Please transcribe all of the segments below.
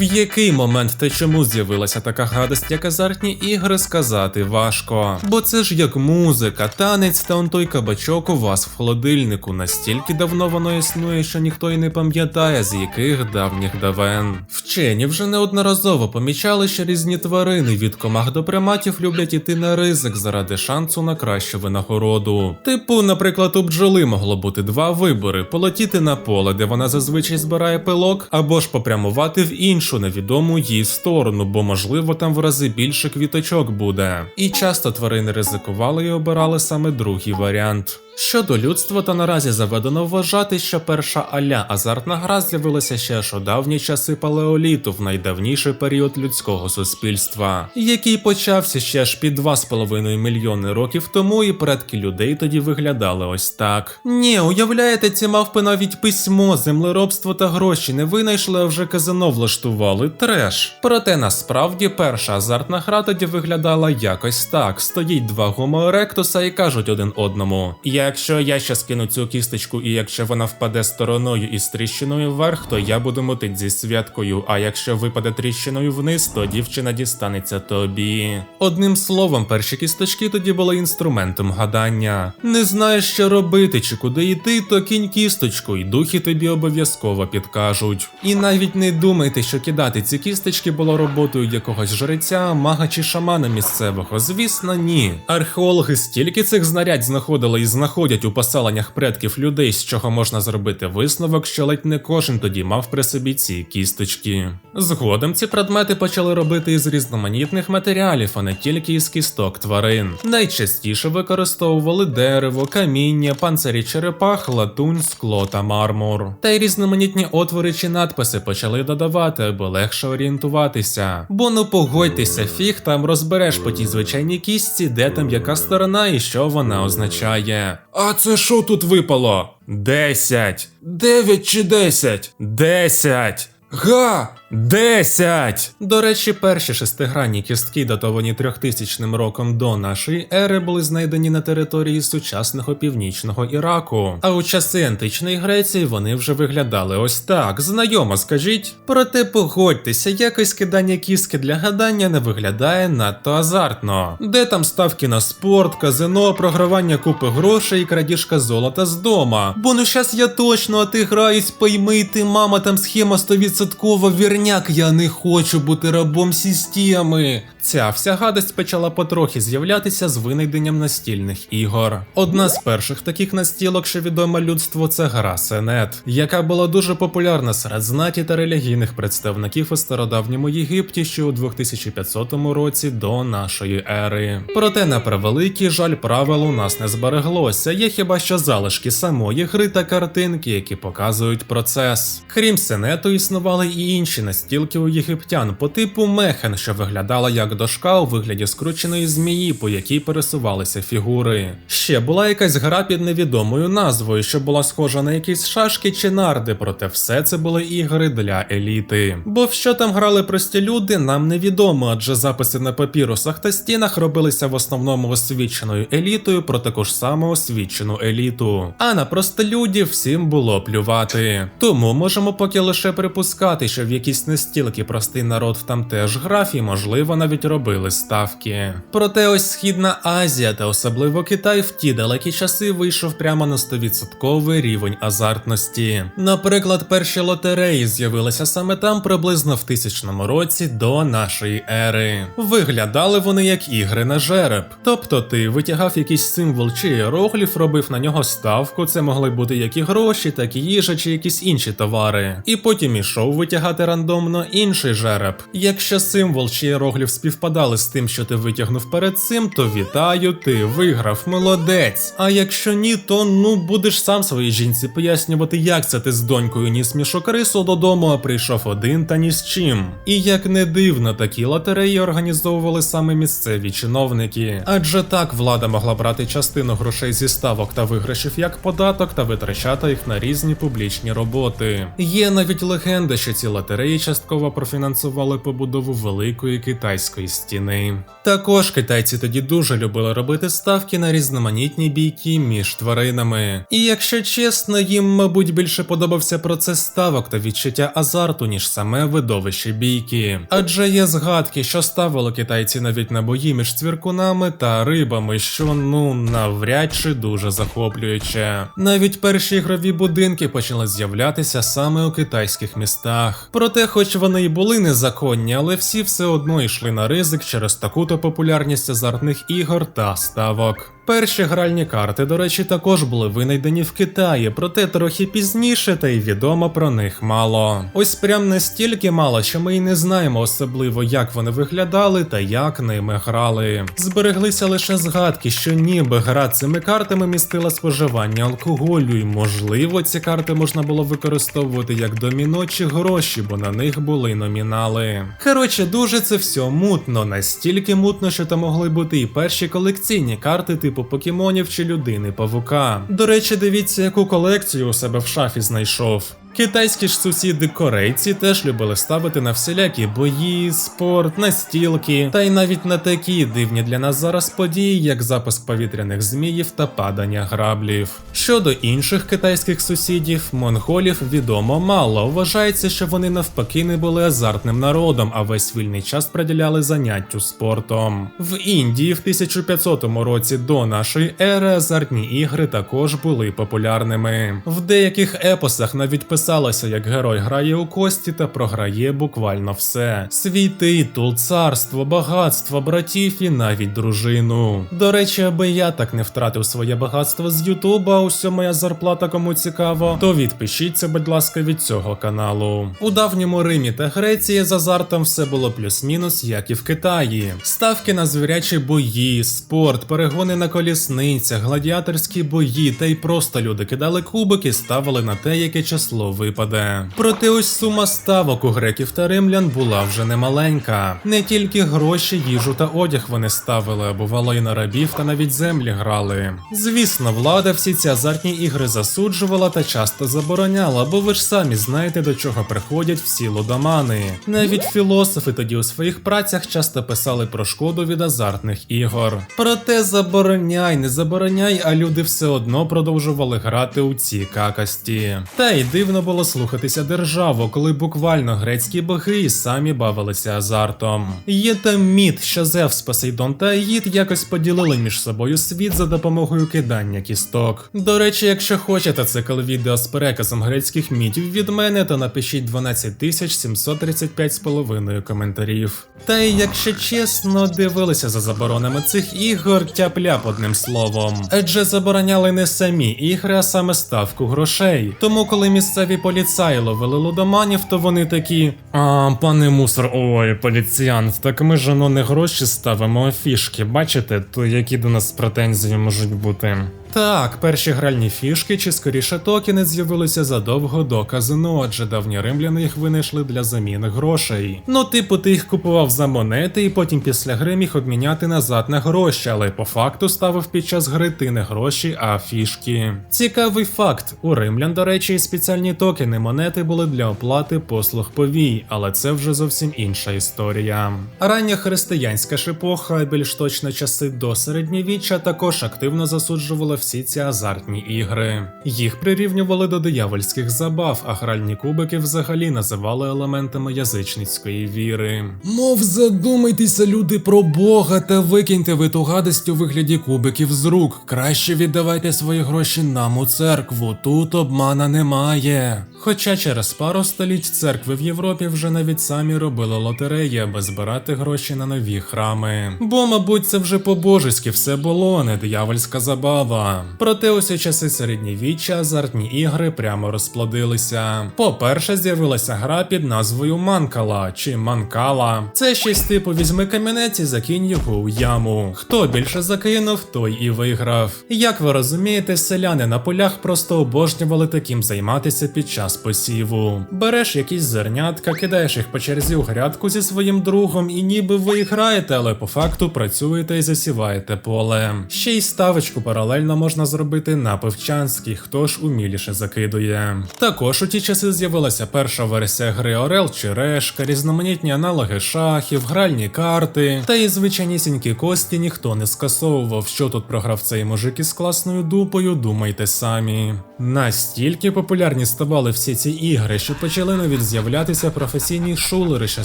В який момент та чому з'явилася така гадость, як азартні ігри, сказати важко. Бо це ж як музика, танець та он той кабачок у вас в холодильнику. Настільки давно воно існує, що ніхто й не пам'ятає, з яких давніх давен. Вчені вже неодноразово помічали, що різні тварини від комах до приматів люблять іти на ризик заради шансу на кращу винагороду. Типу, наприклад, у бджоли могло бути два вибори: полетіти на поле, де вона зазвичай збирає пилок, або ж попрямувати в іншу невідому їй сторону, бо можливо там в рази більше квіточок буде. І часто тварини ризикували і обирали саме другий варіант. Щодо людства, то наразі заведено вважати, що перша аля азартна гра з'явилася ще ж у давні часи палеоліту, в найдавніший період людського суспільства, який почався ще ж під 2,5 мільйони років тому, і предки людей тоді виглядали ось так. Ні, уявляєте, ці мавпи навіть письмо, землеробство та гроші не винайшли, а вже казино влаштували треш. Проте насправді перша азартна гра тоді виглядала якось так: стоїть два erectus і кажуть один одному. Якщо я ще скину цю кісточку, і якщо вона впаде стороною і з тріщиною вверх, то я буду мотить зі святкою. А якщо випаде тріщиною вниз, то дівчина дістанеться тобі. Одним словом, перші кісточки тоді були інструментом гадання. Не знаєш, що робити чи куди йти, то кінь кісточку, і духи тобі обов'язково підкажуть. І навіть не думайте, що кидати ці кісточки було роботою якогось жреця, мага чи шамана місцевого. Звісно, ні. Археологи стільки цих знарядь знаходили і знаходять у поселеннях предків людей, з чого можна зробити висновок, що ледь не кожен тоді мав при собі ці кісточки. Згодом ці предмети почали робити із різноманітних матеріалів, а не тільки із кісток тварин. Найчастіше використовували дерево, каміння, панцирі черепах, латунь, скло та мармур. Та й різноманітні отвори чи надписи почали додавати, аби легше орієнтуватися. Бо ну погодьтеся, фіг там розбереш по тій звичайній кістці, де там яка сторона і що вона означає. А це що тут випало? Десять. Дев'ять чи десять? Десять. Га! Десять! До речі, перші шестигранні кістки, датовані трьохтисячним роком до нашої ери, були знайдені на території сучасного північного Іраку. А у часи античної Греції вони вже виглядали ось так. Знайомо, скажіть. Проте погодьтеся, якось кидання кістки для гадання не виглядає надто азартно. Де там ставки на спорт, казино, програвання купи грошей і крадіжка золота з дома. Бо ну щас я точно отиграюсь, пойми ти, мама, там схема 100% вірняк, я не хочу бути рабом системи. Ця вся гадость почала потрохи з'являтися з винайденням настільних ігор. Одна з перших таких настілок, що відома людству, це гра Сенет, яка була дуже популярна серед знаті та релігійних представників у стародавньому Єгипті ще у 2500 році до нашої ери. Проте, на превеликий жаль, правил у нас не збереглося. Є хіба що залишки самої гри та картинки, які показують процес. Крім Сенету, існували і інші настілки у єгиптян по типу Мехен, що виглядала як дошка у вигляді скрученої змії, по якій пересувалися фігури. Ще була якась гра під невідомою назвою, що була схожа на якісь шашки чи нарди, проте все це були ігри для еліти. Бо в що там грали прості люди, нам невідомо, адже записи на папірусах та стінах робилися в основному освіченою елітою про таку ж освічену еліту. А на простолюдів всім було плювати. Тому можемо поки лише припускати, що в якісь настілки простий народ там теж грав і, можливо, навіть робили ставки. Проте ось Східна Азія та особливо Китай в ті далекі часи вийшов прямо на 100% рівень азартності. Наприклад, перші лотереї з'явилися саме там приблизно в тисячному році до нашої ери. Виглядали вони як ігри на жереб. Тобто ти витягав якийсь символ чи іерогліф, робив на нього ставку, це могли бути як і гроші, так і їжа чи якісь інші товари. І потім ішов витягати рандомно інший жереб. Якщо символ чи іерогліф співпадали з тим, що ти витягнув перед цим, то вітаю, ти виграв, молодець. А якщо ні, то ну будеш сам своїй жінці пояснювати, як це ти з донькою ніс мішок рису додому, а прийшов один та ні з чим. І як не дивно, такі лотереї організовували саме місцеві чиновники. Адже так влада могла брати частину грошей зі ставок та виграшів як податок та витрачати їх на різні публічні роботи. Є навіть легенда, що ці лотереї частково профінансували побудову великої китайської китайської стіни. Також китайці тоді дуже любили робити ставки на різноманітні бійки між тваринами. І якщо чесно, їм, мабуть, більше подобався процес ставок та відчуття азарту, ніж саме видовище бійки. Адже є згадки, що ставили китайці навіть на бої між цвіркунами та рибами, що ну навряд чи дуже захоплююче. Навіть перші ігрові будинки почали з'являтися саме у китайських містах. Проте, хоч вони й були незаконні, але всі все одно йшли на ризик через таку-то популярність азартних ігор та ставок. Перші гральні карти, до речі, також були винайдені в Китаї, проте трохи пізніше, та й відомо про них мало. Ось прям настільки мало, що ми й не знаємо особливо, як вони виглядали та як ними грали. Збереглися лише згадки, що ніби гра цими картами містила споживання алкоголю, і можливо ці карти можна було використовувати як доміно чи гроші, бо на них були номінали. Коротше, дуже це все мутно, настільки мутно, що там могли бути і перші колекційні карти, типу покемонів чи людини павука. До речі, дивіться, яку колекцію у себе в шафі знайшов. Китайські ж сусіди корейці теж любили ставити на всілякі бої, спорт, настілки, та й навіть на такі дивні для нас зараз події, як запуск повітряних зміїв та падання граблів. Щодо інших китайських сусідів, монголів відомо мало. Вважається, що вони навпаки не були азартним народом, а весь вільний час приділяли заняттю спортом. В Індії в 1500 році до нашої ери азартні ігри також були популярними. В деяких епосах навіть писалося, як герой грає у кості та програє буквально все: свій титул, царство, багатство, братів і навіть дружину. До речі, аби я так не втратив своє багатство з Ютуба, уся моя зарплата кому цікаво, то відпишіться, будь ласка, від цього каналу. У давньому Римі та Греції з азартом все було плюс-мінус, як і в Китаї. Ставки на звірячі бої, спорт, перегони на колісницях, гладіаторські бої, та й просто люди кидали кубики, ставили на те, яке число випаде. Проте ось сума ставок у греків та римлян була вже немаленька. Не тільки гроші, їжу та одяг вони ставили, а бувало і на рабів та навіть землі грали. Звісно, влада всі ці азартні ігри засуджувала та часто забороняла, бо ви ж самі знаєте, до чого приходять всі лудомани. Навіть філософи тоді у своїх працях часто писали про шкоду від азартних ігор. Проте забороняй, не забороняй, а люди все одно продовжували грати у ці какасті. Та й дивно було слухатися державу, коли буквально грецькі боги і самі бавилися азартом. Є там міт, що Зевс, Посейдон та Аїд якось поділили між собою світ за допомогою кидання кісток. До речі, якщо хочете цикл відео з переказом грецьких мітів від мене, то напишіть 12735 з половиною коментарів. Та й якщо чесно, дивилися за заборонами цих ігор тяп-ляп одним словом. Адже забороняли не самі ігри, а саме ставку грошей. Тому, коли місцеві поліцаї ловили лудоманів, то вони такі. А, пане мусор, ой, поліціянт, так ми ж оно не гроші ставимо, а фішки. Бачите, то які до нас претензії можуть бути. Так, перші гральні фішки, чи скоріше токени, з'явилися задовго до казино, адже давні римляни їх винайшли для заміни грошей. Ну, типу, ти їх купував за монети і потім після гри міг обміняти назад на гроші, але по факту ставив під час гри ти не гроші, а фішки. Цікавий факт: у римлян, до речі, спеціальні токени монети були для оплати послуг повій, але це вже зовсім інша історія. Рання християнська ж епоха, а більш точно часи до середньовіччя, також активно засуджувала всі ці азартні ігри. Їх прирівнювали до диявольських забав, а гральні кубики взагалі називали елементами язичницької віри. Мов задумайтеся, люди, про Бога та викиньте ви ту гадость у вигляді кубиків з рук. Краще віддавайте свої гроші нам у церкву. Тут обмана немає. Хоча через пару століть церкви в Європі вже навіть самі робили лотереї, аби збирати гроші на нові храми. Бо, мабуть, це вже по-божеськи все було, не диявольська забава. Проте усі часи середньовіччя азартні ігри прямо розплодилися. По-перше, з'явилася гра під назвою Манкала чи Манкала. Це щось типу візьми камінець і закинь його у яму. Хто більше закинув, той і виграв. Як ви розумієте, селяни на полях просто обожнювали таким займатися під час час посіву. Береш якісь зернятка, кидаєш їх по черзі у грядку зі своїм другом, і ніби ви граєте, але по факту працюєте і засіваєте поле. Ще й ставочку паралельно можна зробити на пивчанській, хто ж уміліше закидує. Також у ті часи з'явилася перша версія гри Орел чи Решка, різноманітні аналоги шахів, гральні карти, та і звичайнісінькі кості ніхто не скасовував. Що тут програв цей мужик із класною дупою, думайте самі. Настільки популярні ставали всі ці ігри, що почали навіть з'являтися професійні шулери, що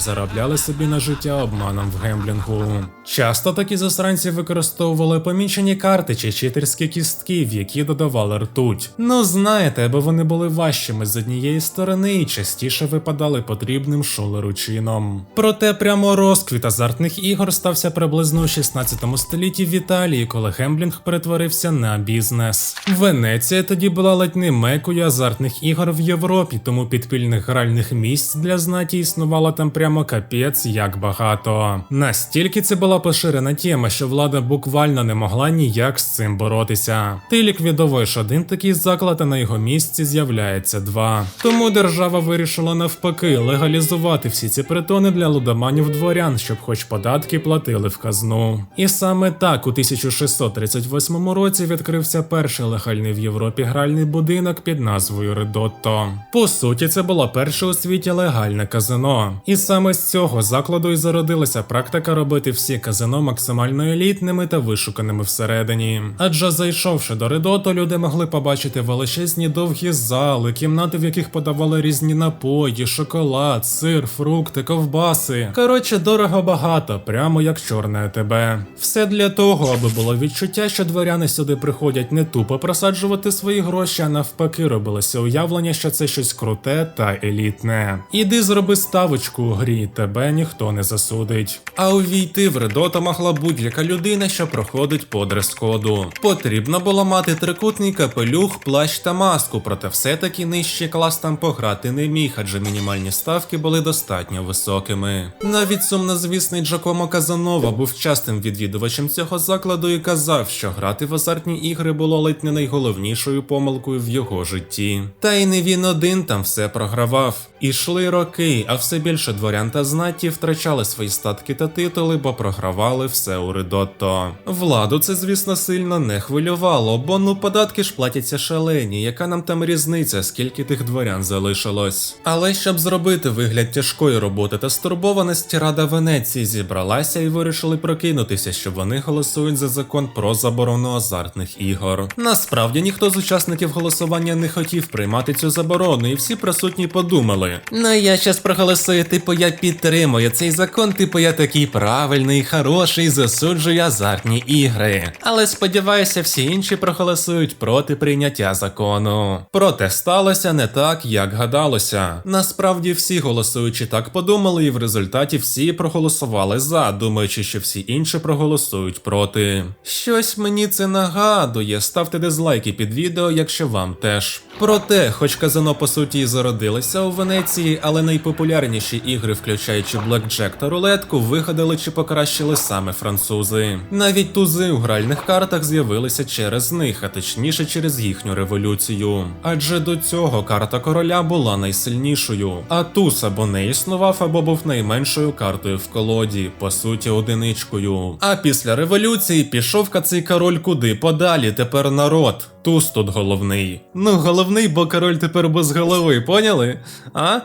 заробляли собі на життя обманом в гемблінгу. Часто такі засранці використовували помічені карти чи читерські кістки, в які додавали ртуть. Ну знаєте, бо вони були важчими з однієї сторони і частіше випадали потрібним шулеру чином. Проте прямо розквіт азартних ігор стався приблизно у 16 столітті в Італії, коли гемблінг перетворився на бізнес. Венеція тоді була ледь не мекою азартних ігор в Європі, тому підпільних гральних місць для знаті існувало там прямо капець як багато. Настільки це була поширена тема, що влада буквально не могла ніяк з цим боротися. Ти ліквідовуєш один такий заклад, а на його місці з'являється два. Тому держава вирішила навпаки легалізувати всі ці притони для лудоманів дворян, щоб хоч податки платили в казну. І саме так у 1638 році відкрився перший легальний в Європі гральний будинок під назвою Редотто. По суті, це було перше у світі легальне казино. І саме з цього закладу і зародилася практика робити всі казино максимально елітними та вишуканими всередині. Адже зайшовши до Редотто, люди могли побачити величезні довгі зали, кімнати, в яких подавали різні напої, шоколад, сир, фрукти, ковбаси. Коротше, дорого багато, прямо як чорне тебе. Все для того, аби було відчуття, що дворяни сюди приходять не тупо просаджувати свої гроші, навпаки, робилося уявлення, що це щось круте та елітне. Іди зроби ставочку у грі, тебе ніхто не засудить. А увійти в Редота могла будь-яка людина, що проходить по дрес-коду. Потрібно було мати трикутний капелюх, плащ та маску, проте все-таки нижчий клас там пограти не міг, адже мінімальні ставки були достатньо високими. Навіть сумнозвісний Джакомо Казанова був частим відвідувачем цього закладу і казав, що грати в азартні ігри було ледь не найголовнішою помилкою в його житті. Та й не він один там все програвав. Ішли роки, а все більше дворян та знаті втрачали свої статки та титули, бо програвали все у Редотто. Владу це, звісно, сильно не хвилювало, бо ну податки ж платяться шалені, яка нам там різниця, скільки тих дворян залишилось. Але щоб зробити вигляд тяжкої роботи та стурбованості, Рада Венеції зібралася і вирішили прокинутися, що вони голосують за закон про заборону азартних ігор. Насправді ніхто з учасників голосування не хотів приймати цю заборону, і всі присутні подумали: ну я щас проголосую, типу я підтримую цей закон, типу я такий правильний, хороший, засуджую азартні ігри. Але сподіваюся, всі інші проголосують проти прийняття закону. Проте сталося не так, як гадалося. Насправді всі голосуючі так подумали, і в результаті всі проголосували за, думаючи, що всі інші проголосують проти. Щось мені це нагадує. Ставте дизлайки під відео, якщо вам теж. Проте, хоч казино по суті і зародилися у Венеції, але найпопулярніші ігри, включаючи Blackjack та рулетку, вигадали чи покращили саме французи. Навіть тузи у гральних картах з'явилися через них, а точніше через їхню революцію. Адже до цього карта короля була найсильнішою, а туз або не існував, або був найменшою картою в колоді, по суті, одиничкою. А після революції пішов цей король куди подалі, тепер народ. Туз тут головний. Ну, головний, бо король тепер без голови, поняли? А?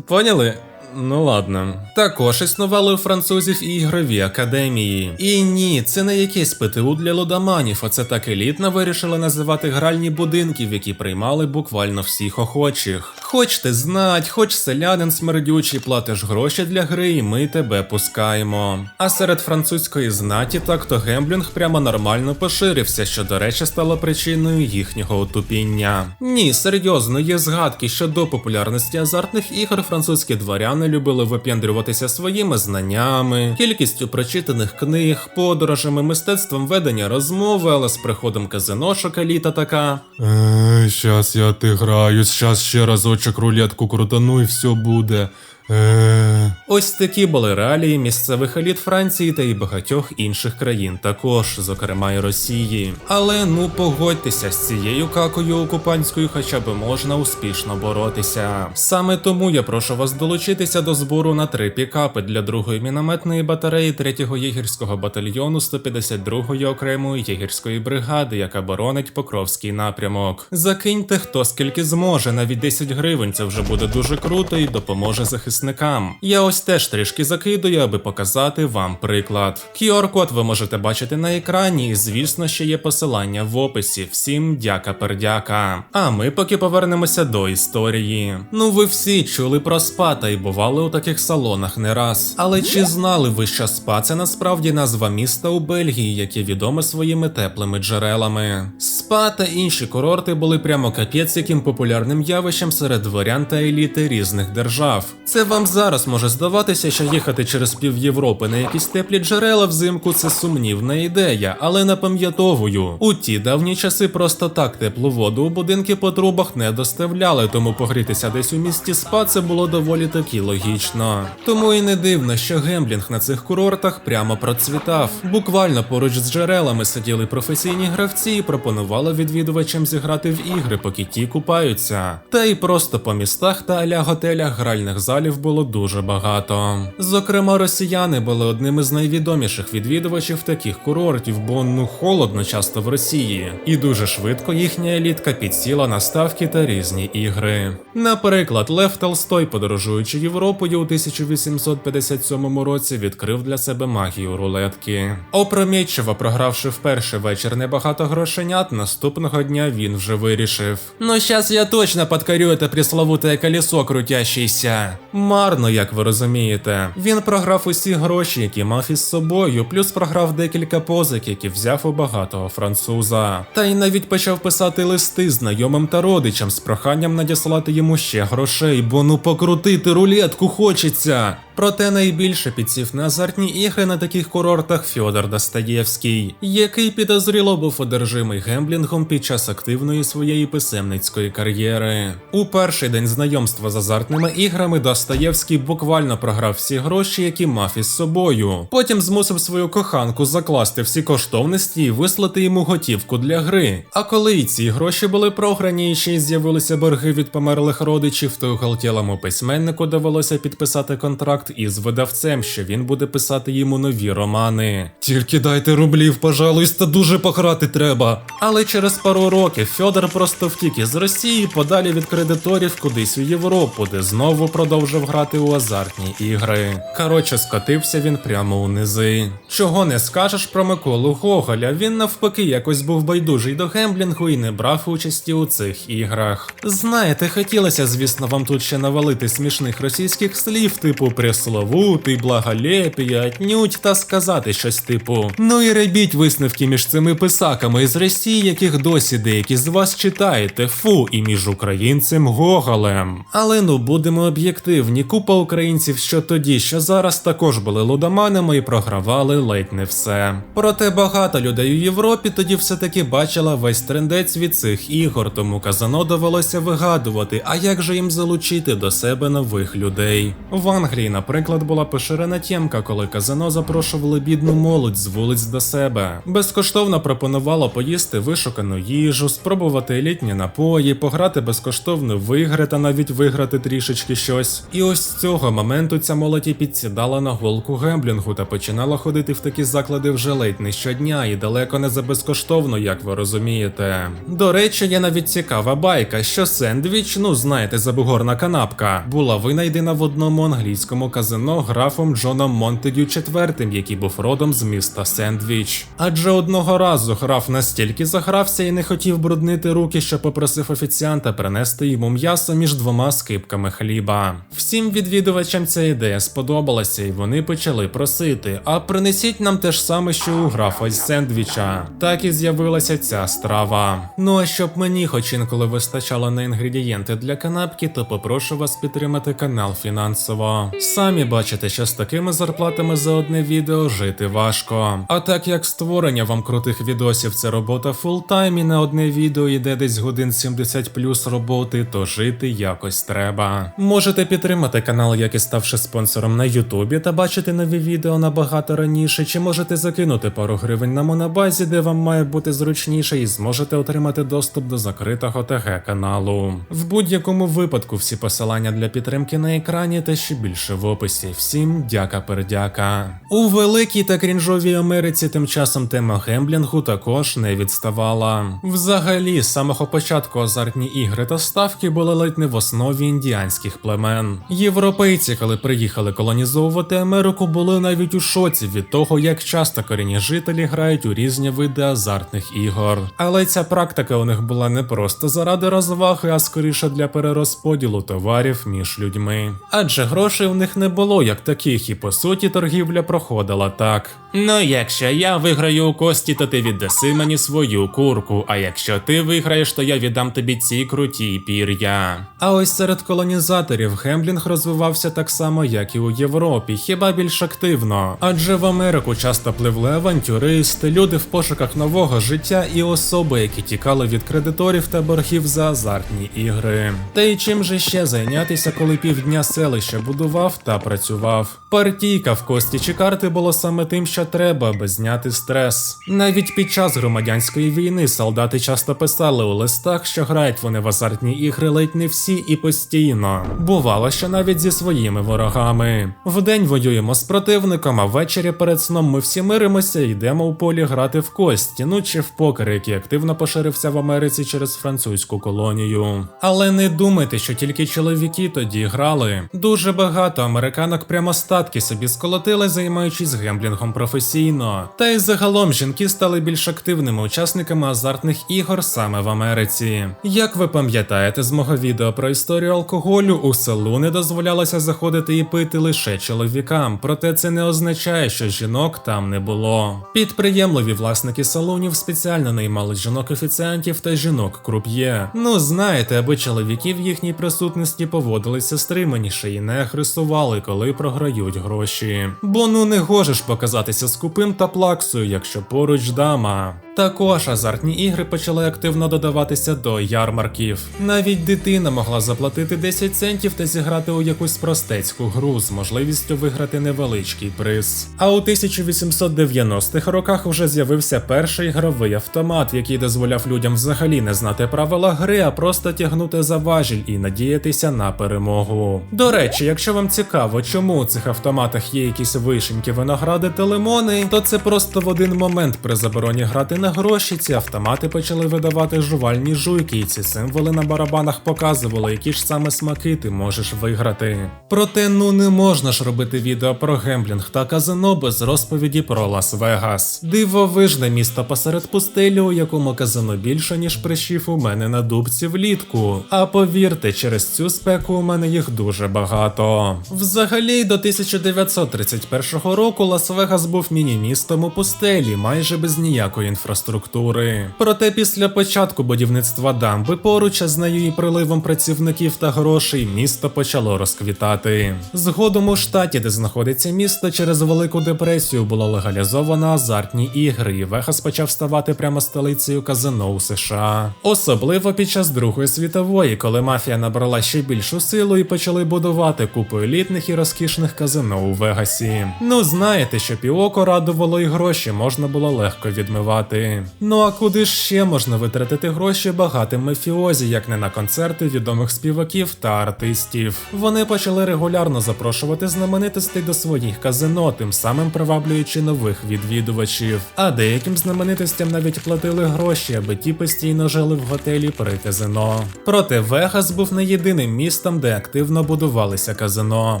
Поняли? Ну ладно. Також існували у французів і ігрові академії. І ні, це не якесь ПТУ для лудоманів, а це так елітно вирішили називати гральні будинки, в які приймали буквально всіх охочих. Хоч ти знать, хоч селянин смердючий, платиш гроші для гри, і ми тебе пускаємо. А серед французької знаті так то гемблінг прямо нормально поширився, що, до речі, стало причиною їхнього отупіння. Ні, серйозно, є згадки, що до популярності азартних ігор французькі дворяни любили вип'яндрюватися своїми знаннями, кількістю прочитаних книг, подорожами, мистецтвом ведення розмови, але з приходом казиношок еліта така. Ей, щас я отиграю, щас ще разочок рулетку крутану і все буде. Е. Ось такі були реалії місцевих еліт Франції та й багатьох інших країн, також, зокрема і Росії. Але ну погодьтеся, з цією какою окупантською хоча б можна успішно боротися. Саме тому я прошу вас долучитися до збору на три пікапи для другої мінометної батареї 3-го єгерського батальйону 152-ї окремої єгерської бригади, яка боронить Покровський напрямок. Закиньте хто скільки зможе, навіть 10 гривень це вже буде дуже круто і допоможе захисникам. Я ось теж трішки закидую, аби показати вам приклад. QR-код ви можете бачити на екрані, і звісно, ще є посилання в описі. Всім дяка-пердяка. А ми поки повернемося до історії. Ну ви всі чули про спа та й бували у таких салонах не раз. Але чи знали ви, що спа це насправді назва міста у Бельгії, яке відоме своїми теплими джерелами? Спа та інші курорти були прямо капець яким популярним явищем серед дворян та еліти різних держав. Це вам зараз може здаватися, що їхати через пів Європи на якісь теплі джерела взимку це сумнівна ідея, але напам'ятовую, у ті давні часи просто так теплу воду у будинки по трубах не доставляли, тому погрітися десь у місті спа це було доволі таки логічно. Тому і не дивно, що гемблінг на цих курортах прямо процвітав. Буквально поруч з джерелами сиділи професійні гравці і пропонували відвідувачам зіграти в ігри, поки ті купаються. Та й просто по містах та аля готелях гральних залів було дуже багато. Зокрема, росіяни були одним із найвідоміших відвідувачів таких курортів, бо ну холодно часто в Росії, і дуже швидко їхня елітка підсіла на ставки та різні ігри. Наприклад, Лев Толстой, подорожуючи Європою у 1857 році, відкрив для себе магію рулетки. Опрометчиво програвши в перший вечір небагато грошенят, наступного дня він вже вирішив. Ну щас я точно подкорю це пресловуте колесо крутящееся. Марно, як ви розумієте. Він програв усі гроші, які мав із собою, плюс програв декілька позик, які взяв у багатого француза. Та й навіть почав писати листи знайомим та родичам з проханням надіслати йому ще грошей, бо ну покрутити рулетку хочеться. Проте найбільше підсів на азартні ігри на таких курортах Фьодор Достоєвський, який підозріло був одержимий гемблінгом під час активної своєї писемницької кар'єри. У перший день знайомства з азартними іграми Достоєвський буквально програв всі гроші, які мав із собою. Потім змусив свою коханку закласти всі коштовності і вислати йому готівку для гри. А коли і ці гроші були програні і ще й з'явилися борги від померлих родичів, то галтілому письменнику довелося підписати контракт із видавцем, що він буде писати йому нові романи. Тільки дайте рублів, пожалуйста, дуже пограти треба. Але через пару років Фьодор просто втік із Росії подалі від кредиторів кудись у Європу, де знову продовжив грати у азартні ігри. Коротше, скотився він прямо у низи. Чого не скажеш про Миколу Гоголя? Він навпаки якось був байдужий до гемблінгу і не брав участі у цих іграх. Знаєте, хотілося, звісно, вам тут ще навалити смішних російських слів, типу пресловутий, благолепія, отнють та сказати щось типу. Ну і робіть висновки між цими писаками із Росії, яких досі деякі з вас читаєте, фу, і між українцем Гоголем. Але ну будемо об'єктивні, купа українців, що тоді, що зараз також були лудоманами і програвали ледь не все. Проте багато людей у Європі тоді все-таки бачила весь трендець від цих ігор, тому казано довелося вигадувати, а як же їм залучити до себе нових людей. В Англії, наприклад, була поширена тємка, коли казино запрошували бідну молодь з вулиць до себе. Безкоштовно пропонувало поїсти вишукану їжу, спробувати елітні напої, пограти безкоштовно в ігри та навіть виграти трішечки щось. І ось з цього моменту ця молодь і підсідала на голку гемблінгу та починала ходити в такі заклади вже ледь не щодня і далеко не за безкоштовно, як ви розумієте. До речі, є навіть цікава байка, що сендвіч, ну знаєте, забугорна канапка, була винайдена в одному англійському казино графом Джоном Монтегю IV, який був родом з міста Сендвіч. Адже одного разу граф настільки загрався і не хотів бруднити руки, що попросив офіціанта принести йому м'ясо між двома скипками хліба. Всім відвідувачам ця ідея сподобалася, і вони почали просити: а принесіть нам те ж саме, що у графа з сендвіча. Так і з'явилася ця страва. Ну а щоб мені, хоч інколи вистачало на інгредієнти для канапки, то попрошу вас підтримати канал фінансово. Сам самі бачите, що з такими зарплатами за одне відео жити важко. А так як створення вам крутих відосів це робота фултайм і на одне відео йде десь годин 70 плюс роботи, то жити якось треба. Можете підтримати канал, як і ставши спонсором на Ютубі та бачити нові відео набагато раніше, чи можете закинути пару гривень на монобазі, де вам має бути зручніше, і зможете отримати доступ до закритого ТГ каналу. В будь-якому випадку всі посилання для підтримки на екрані та ще більше в описі. Всім дяка пердяка. У великій та крінжовій Америці тим часом тема гемблінгу також не відставала. Взагалі, з самого початку азартні ігри та ставки були ледь не в основі індіанських племен. Європейці, коли приїхали колонізовувати Америку, були навіть у шоці від того, як часто корінні жителі грають у різні види азартних ігор. Але ця практика у них була не просто заради розваги, а скоріше для перерозподілу товарів між людьми. Адже грошей у них не було як таких, і по суті торгівля проходила так. Ну, якщо я виграю у кості, то ти віддаси мені свою курку. А якщо ти виграєш, то я віддам тобі ці круті пір'я. А ось серед колонізаторів гемблінг розвивався так само, як і у Європі, хіба більш активно. Адже в Америку часто пливли авантюристи, люди в пошуках нового життя і особи, які тікали від кредиторів та боргів за азартні ігри. Та й чим же ще зайнятися, коли півдня селища будував та працював. Партійка в кості чи карти було саме тим, що треба, аби зняти стрес. Навіть під час громадянської війни солдати часто писали у листах, що грають вони в азартні ігри ледь не всі і постійно. Бувало, що навіть зі своїми ворогами. Вдень воюємо з противником, а ввечері перед сном ми всі миримося і йдемо у полі грати в кості, ну чи в покер, який активно поширився в Америці через французьку колонію. Але не думайте, що тільки чоловіки тоді грали. Дуже багато американок прямо статки собі сколотили, займаючись гемблінгом професійно. Та й загалом жінки стали більш активними учасниками азартних ігор саме в Америці. Як ви пам'ятаєте з мого відео про історію алкоголю, у селу не дозволялося заходити і пити лише чоловікам, проте це не означає, що жінок там не було. Підприємливі власники салонів спеціально наймали жінок-офіціантів та жінок-круп'є. Ну знаєте, аби чоловіки в їхній присутності поводилися стриманіше і не агресували, коли програють гроші. Бо ну не гожеш показатися скупим та плаксою, якщо поруч дама. Також азартні ігри почали активно додаватися до ярмарків. Навіть дитина могла заплатити 10 центів та зіграти у якусь простецьку гру з можливістю виграти невеличкий приз. А у 1890-х роках вже з'явився перший ігровий автомат, який дозволяв людям взагалі не знати правила гри, а просто тягнути за важіль і надіятися на перемогу. До речі, якщо вам цікаво, чому у цих автоматах є якісь вишеньки, виногради та лимони, то це просто в один момент при забороні грати на гроші ці автомати почали видавати жувальні жуйки, і ці символи на барабанах показували, які ж саме смаки ти можеш виграти. Проте ну не можна ж робити відео про гемблінг та казино без розповіді про Лас-Вегас. Дивовижне місто посеред пустелі, у якому казино більше, ніж прищів у мене на дубці влітку. А повірте, через цю спеку у мене їх дуже багато. Взагалі, до 1931 року Лас-Вегас був міні-містом у пустелі, майже без ніякої інфраструктури. Проте після початку будівництва дамби поруч з нею і приливом працівників та грошей місто почало розквітати. Згодом у штаті, де знаходиться місто, через Велику депресію було легалізовано азартні ігри, і Вегас почав ставати прямо столицею казино у США. Особливо під час Другої світової, коли мафія набрала ще більшу силу і почали будувати купу елітних і розкішних казино у Вегасі. Ну знаєте, що півоко радувало і гроші можна було легко відмивати. Ну а куди ж ще можна витратити гроші багатим мафіозі, як не на концерти відомих співаків та артистів? Вони почали регулярно запрошувати знаменитостей до своїх казино, тим самим приваблюючи нових відвідувачів. А деяким знаменитостям навіть платили гроші, аби ті постійно жили в готелі при казино. Проте Вегас був не єдиним містом, де активно будувалися казино.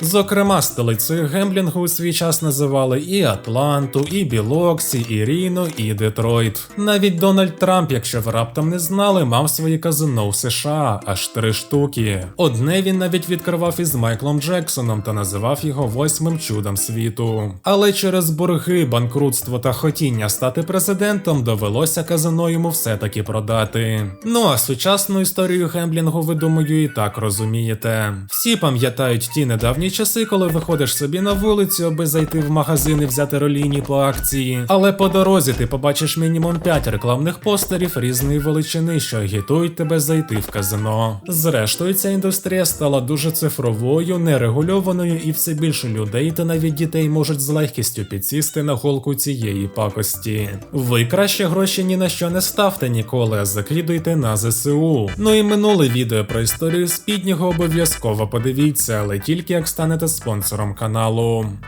Зокрема, столицею гемблінгу у свій час називали і Атланту, і Білоксі, і Ріно, і Детройт. Навіть Дональд Трамп, якщо ви раптом не знали, мав свої казино в США, аж три штуки. Одне він навіть відкривав із Майклом Джексоном та називав його восьмим чудом світу. Але через борги, банкрутство та хотіння стати президентом довелося казино йому все-таки продати. Ну а сучасну історію гемблінгу, ви думаю, і так розумієте. Всі пам'ятають ті недавні давні часи, коли виходиш собі на вулицю, аби зайти в магазин і взяти роліні по акції. Але по дорозі ти побачиш мінімум 5 рекламних постерів різної величини, що агітують тебе зайти в казино. Зрештою, ця індустрія стала дуже цифровою, нерегульованою, і все більше людей та навіть дітей можуть з легкістю підсісти на голку цієї пакості. Ви краще гроші ні на що не ставте ніколи, а закидуйте на ЗСУ. Ну і минуле відео про історію спіднього обов'язково подивіться, але тільки як станете спонсором каналу.